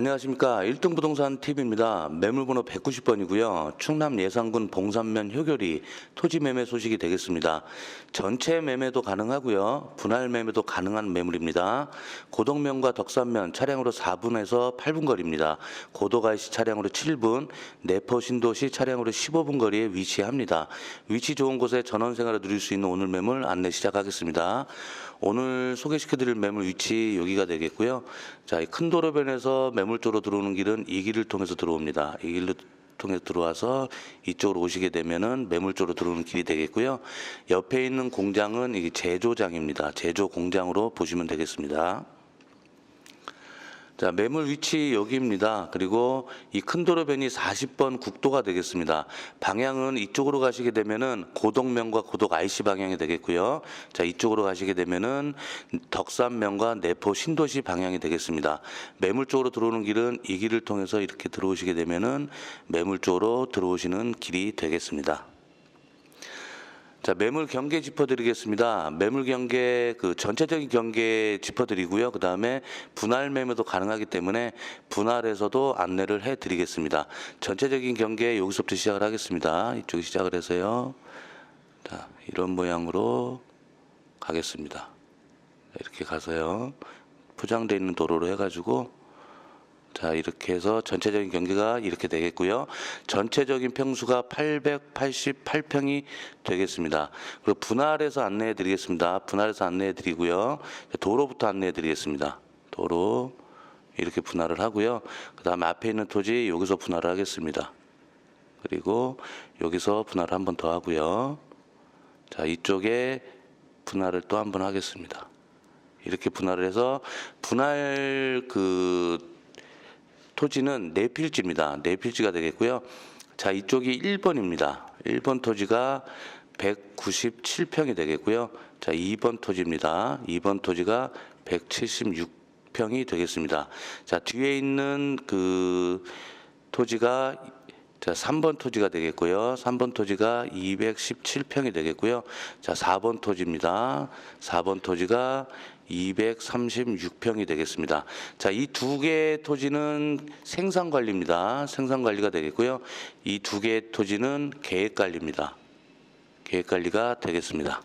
안녕하십니까. 1등 부동산 TV입니다. 매물번호 190번이고요. 충남 예산군 봉산면 효교리 토지 매매 소식이 되겠습니다. 전체 매매도 가능하고요. 분할 매매도 가능한 매물입니다. 고덕면과 덕산면 차량으로 4분에서 8분 거리입니다. 고도가시 차량으로 7분, 내포 신도시 차량으로 15분 거리에 위치합니다. 위치 좋은 곳에 전원 생활을 누릴 수 있는 오늘 매물 안내 시작하겠습니다. 오늘 소개시켜드릴 매물 위치 여기가 되겠고요. 자, 이큰 도로변에서 매물 쪽으로 들어오는 길은 이 길을 통해서 들어옵니다. 이 길로 통해서 들어와서 이쪽으로 오시게 되면은 매물 쪽으로 들어오는 길이 되겠고요. 옆에 있는 공장은 이 제조장입니다. 제조 공장으로 보시면 되겠습니다. 자, 매물 위치 여기입니다. 그리고 이 큰 도로변이 40번 국도가 되겠습니다. 방향은 이쪽으로 가시게 되면은 고덕면과 고덕 IC 방향이 되겠고요. 자, 이쪽으로 가시게 되면은 덕산면과 내포 신도시 방향이 되겠습니다. 매물 쪽으로 들어오는 길은 이 길을 통해서 이렇게 들어오시게 되면은 매물 쪽으로 들어오시는 길이 되겠습니다. 자, 매물 경계 짚어드리겠습니다. 매물 경계 그 전체적인 경계 짚어드리고요. 그 다음에 분할 매매도 가능하기 때문에 분할에서도 안내를 해드리겠습니다. 전체적인 경계 여기서부터 시작을 하겠습니다. 이쪽에 시작을 해서요. 자, 이런 모양으로 가겠습니다. 이렇게 가서요. 포장되어 있는 도로로 해가지고 자 이렇게 해서 전체적인 경계가 이렇게 되겠고요. 전체적인 평수가 888평이 되겠습니다. 그리고 분할해서 안내해 드리겠습니다. 분할해서 안내해 드리고요. 도로부터 안내해 드리겠습니다. 도로 이렇게 분할을 하고요. 그 다음에 앞에 있는 토지 여기서 분할을 하겠습니다. 그리고 여기서 분할을 한 번 더 하고요. 자 이쪽에 분할을 또 한 번 하겠습니다. 이렇게 분할을 해서 분할 그 토지는 네 필지입니다. 네 필지가 되겠고요. 자, 이쪽이 1번입니다. 1번 토지가 197평이 되겠고요. 자, 2번 토지입니다. 2번 토지가 176평이 되겠습니다. 자, 뒤에 있는 그 토지가 자, 3번 토지가 되겠고요. 3번 토지가 217평이 되겠고요. 자, 4번 토지입니다. 4번 토지가 236평이 되겠습니다. 자, 이 두 개의 토지는 생산 관리입니다. 생산 관리가 되겠고요. 이 두 개의 토지는 계획 관리입니다. 계획 관리가 되겠습니다.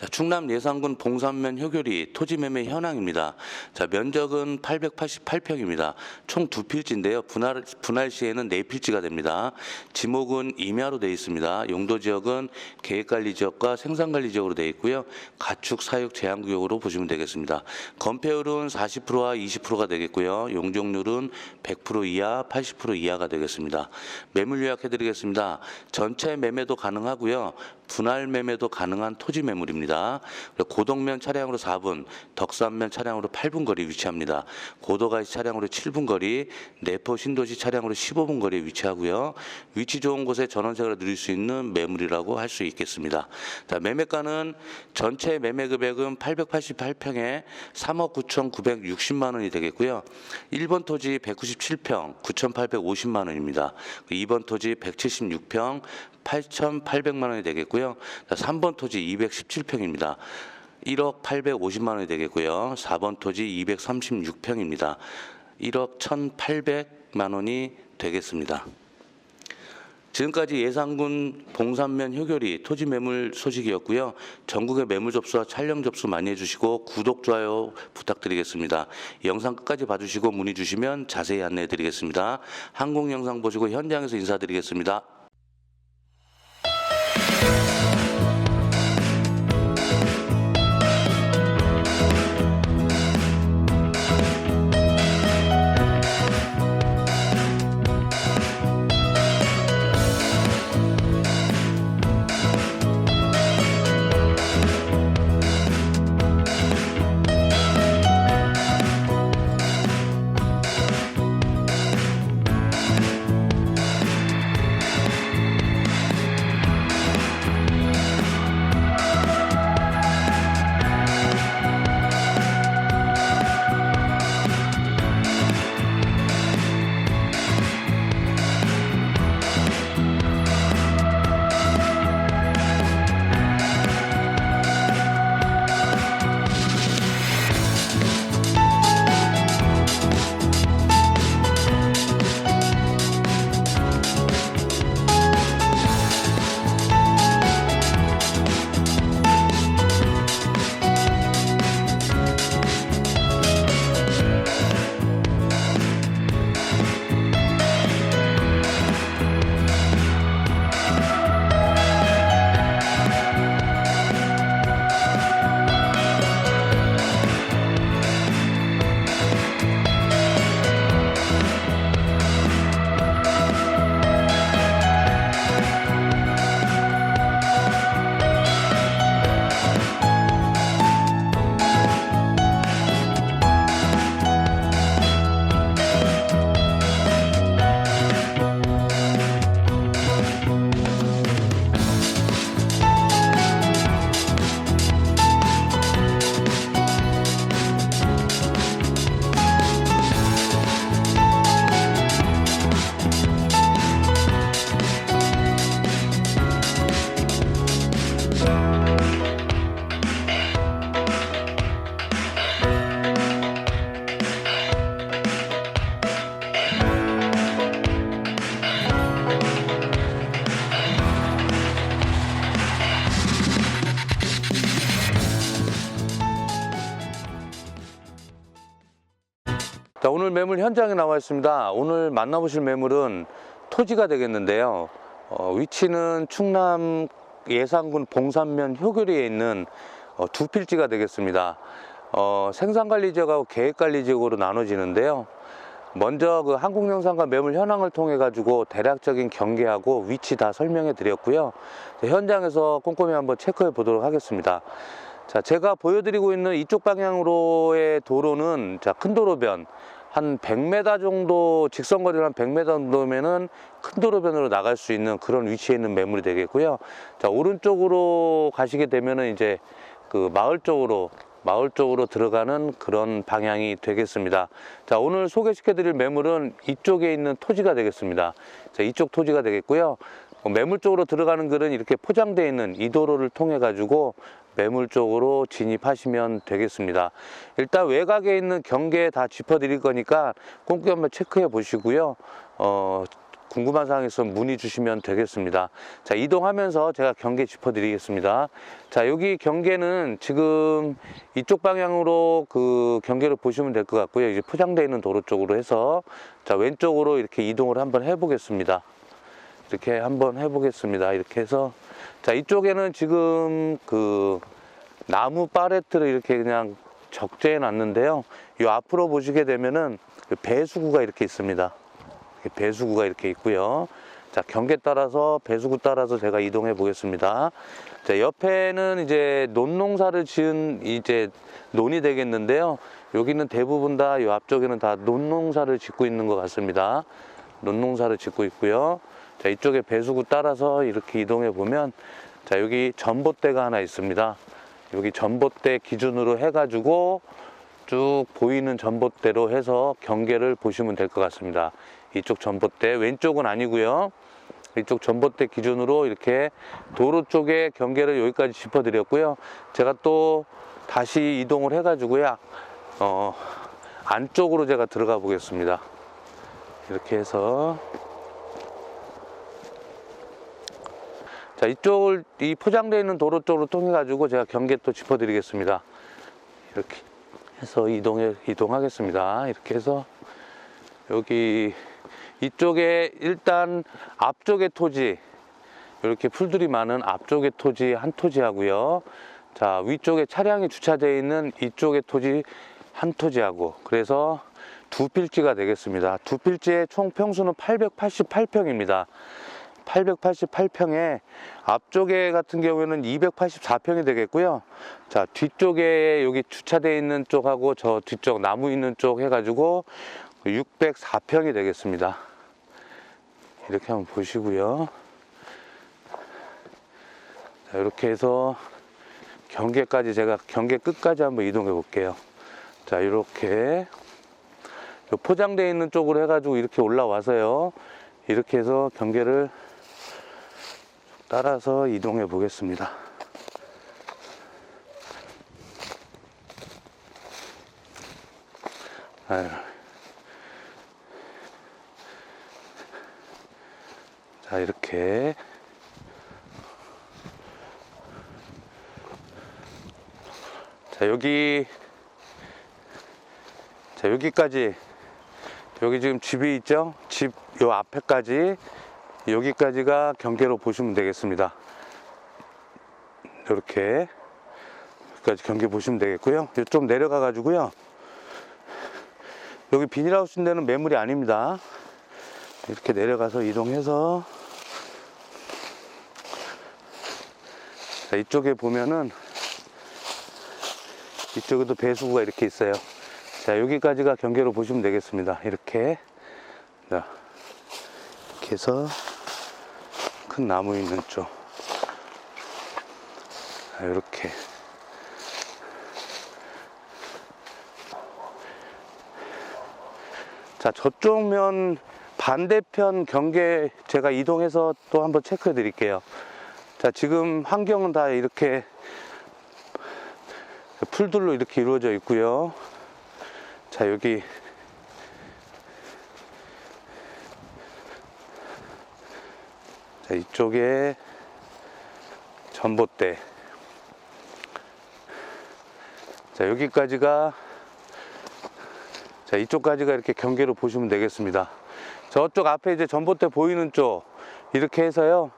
자, 충남 예산군 봉산면 효교리 토지 매매 현황입니다. 자, 면적은 888평입니다. 총 두 필지인데요. 분할, 분할 시에는 네 필지가 됩니다. 지목은 임야로 되어 있습니다. 용도 지역은 계획관리 지역과 생산관리 지역으로 되어 있고요. 가축 사육 제한구역으로 보시면 되겠습니다. 건폐율은 40%와 20%가 되겠고요. 용적률은 100% 이하, 80% 이하가 되겠습니다. 매물 요약해 드리겠습니다. 전체 매매도 가능하고요. 분할 매매도 가능한 토지 매물입니다. 고덕면 차량으로 4분, 덕산면 차량으로 8분 거리 위치합니다. 고도가시 차량으로 7분 거리, 내포 신도시 차량으로 15분 거리에 위치하고요. 위치 좋은 곳에 전원생활을 누릴 수 있는 매물이라고 할 수 있겠습니다. 자, 매매가는 전체 매매 금액은 888평에 3억 9,960만 원이 되겠고요. 1번 토지 197평 9,850만 원입니다. 2번 토지 176평 8,800만 원이 되겠고요. 자, 3번 토지 217평입니다. 1억 850만 원이 되겠고요. 4번 토지 236평입니다. 1억 1,800만 원이 되겠습니다. 지금까지 예산군 봉산면 효교리 토지 매물 소식이었고요. 전국의 매물 접수와 촬영 접수 많이 해주시고 구독, 좋아요 부탁드리겠습니다. 영상 끝까지 봐주시고 문의 주시면 자세히 안내해 드리겠습니다. 항공 영상 보시고 현장에서 인사드리겠습니다. 자, 오늘 매물 현장에 나와 있습니다. 오늘 만나보실 매물은 토지가 되겠는데요. 어, 위치는 충남 예산군 봉산면 효교리에 있는 어, 두 필지가 되겠습니다. 어, 생산관리지역하고 계획관리지역으로 나눠지는데요. 먼저 그 한국영상과 매물 현황을 통해 가지고 대략적인 경계하고 위치 다 설명해 드렸고요. 현장에서 꼼꼼히 한번 체크해 보도록 하겠습니다. 자, 제가 보여드리고 있는 이쪽 방향으로의 도로는 자, 큰 도로변 한 100m 정도 직선거리를 한 100m 정도면은 큰 도로변으로 나갈 수 있는 그런 위치에 있는 매물이 되겠고요. 자, 오른쪽으로 가시게 되면은 이제 그 마을 쪽으로 마을 쪽으로 들어가는 그런 방향이 되겠습니다. 자, 오늘 소개시켜 드릴 매물은 이쪽에 있는 토지가 되겠습니다. 자, 이쪽 토지가 되겠고요. 어, 매물 쪽으로 들어가는 글은 이렇게 포장되어 있는 이 도로를 통해 가지고 매물 쪽으로 진입하시면 되겠습니다. 일단 외곽에 있는 경계 다 짚어 드릴 거니까 꼼꼼히 한번 체크해 보시고요. 어, 궁금한 사항 있으면 문의 주시면 되겠습니다. 자, 이동하면서 제가 경계 짚어 드리겠습니다. 자, 여기 경계는 지금 이쪽 방향으로 그 경계를 보시면 될 것 같고요. 이제 포장되어 있는 도로 쪽으로 해서 자, 왼쪽으로 이렇게 이동을 한번 해 보겠습니다. 이렇게 한번 해보겠습니다. 이렇게 해서 자 이쪽에는 지금 그 나무 파레트를 이렇게 그냥 적재해 놨는데요. 이 앞으로 보시게 되면은 그 배수구가 이렇게 있습니다. 배수구가 이렇게 있고요. 자 경계 따라서 배수구 따라서 제가 이동해 보겠습니다. 자 옆에는 이제 논농사를 지은 이제 논이 되겠는데요. 여기는 대부분 다 이 앞쪽에는 다 논농사를 짓고 있는 것 같습니다. 논농사를 짓고 있고요. 자, 이쪽에 배수구 따라서 이렇게 이동해 보면 자, 여기 전봇대가 하나 있습니다. 여기 전봇대 기준으로 해 가지고 쭉 보이는 전봇대로 해서 경계를 보시면 될 것 같습니다. 이쪽 전봇대 왼쪽은 아니고요. 이쪽 전봇대 기준으로 이렇게 도로 쪽에 경계를 여기까지 짚어 드렸고요. 제가 또 다시 이동을 해 가지고요. 어, 안쪽으로 제가 들어가 보겠습니다. 이렇게 해서 자 이쪽을 이 포장되어 있는 도로 쪽으로 통해 가지고 제가 경계 또 짚어 드리겠습니다. 이렇게 해서 이동해 이동하겠습니다. 이렇게 해서 여기 이쪽에 일단 앞쪽에 토지 이렇게 풀들이 많은 앞쪽에 토지 한 토지 하고요. 자 위쪽에 차량이 주차되어 있는 이쪽에 토지 한 토지하고 그래서 두 필지가 되겠습니다. 두 필지의 총 평수는 888평입니다. 888평에 앞쪽에 같은 경우에는 284평이 되겠고요. 자, 뒤쪽에 여기 주차되어 있는 쪽하고 저 뒤쪽 나무 있는 쪽 해가지고 604평이 되겠습니다. 이렇게 한번 보시고요. 자, 이렇게 해서 경계까지 제가 경계 끝까지 한번 이동해 볼게요. 자, 이렇게 포장되어 있는 쪽으로 해가지고 이렇게 올라와서요. 이렇게 해서 경계를 따라서 이동해 보겠습니다. 아유. 자, 이렇게. 자, 여기. 자, 여기까지. 여기 지금 집이 있죠? 집 요 앞에까지 여기까지가 경계로 보시면 되겠습니다. 이렇게 여기까지 경계 보시면 되겠고요. 좀 내려가 가지고요. 여기 비닐하우스 데는 매물이 아닙니다. 이렇게 내려가서 이동해서 자, 이쪽에 보면은 이쪽에도 배수구가 이렇게 있어요. 자, 여기까지가 경계로 보시면 되겠습니다. 이렇게. 자, 이렇게 해서 큰 나무 있는 쪽. 자, 이렇게. 자, 저쪽 면 반대편 경계 제가 이동해서 또 한번 체크해 드릴게요. 자, 지금 환경은 다 이렇게 풀들로 이렇게 이루어져 있고요. 자, 여기 자, 이쪽에 전봇대. 자, 여기까지가 자, 이쪽까지가 이렇게 경계로 보시면 되겠습니다. 저쪽 앞에 이제 전봇대 보이는 쪽 이렇게 해서요.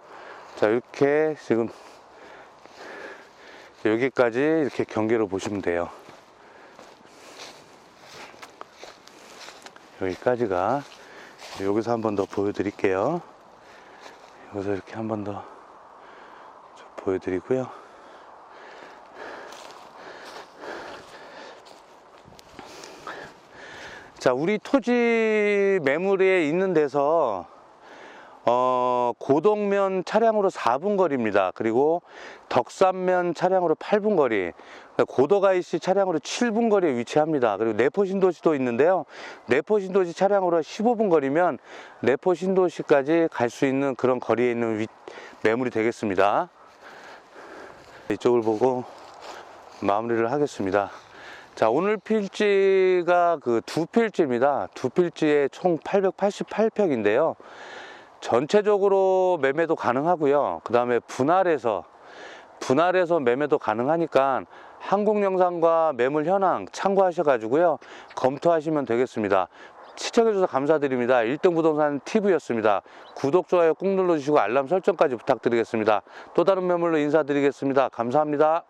자, 이렇게 지금 여기까지 이렇게 경계로 보시면 돼요. 여기까지가 여기서 한 번 더 보여드릴게요. 여기서 이렇게 한 번 더 보여드리고요. 자, 우리 토지 매물에 있는 데서 어, 고동면 차량으로 4분 거리입니다. 그리고 덕산면 차량으로 8분 거리, 고도가이시 차량으로 7분 거리에 위치합니다. 그리고 내포신도시도 있는데요. 내포신도시 차량으로 15분 거리면 내포신도시까지 갈 수 있는 그런 거리에 있는 위- 매물이 되겠습니다. 이쪽을 보고 마무리를 하겠습니다. 자, 오늘 필지가 그 두 필지입니다. 두 필지에 총 888평인데요. 전체적으로 매매도 가능하고요. 그 다음에 분할해서 분할해서 매매도 가능하니까 한국 영상과 매물 현황 참고하셔가지고요. 검토하시면 되겠습니다. 시청해주셔서 감사드립니다. 1등 부동산 TV였습니다. 구독, 좋아요 꾹 눌러주시고 알람 설정까지 부탁드리겠습니다. 또 다른 매물로 인사드리겠습니다. 감사합니다.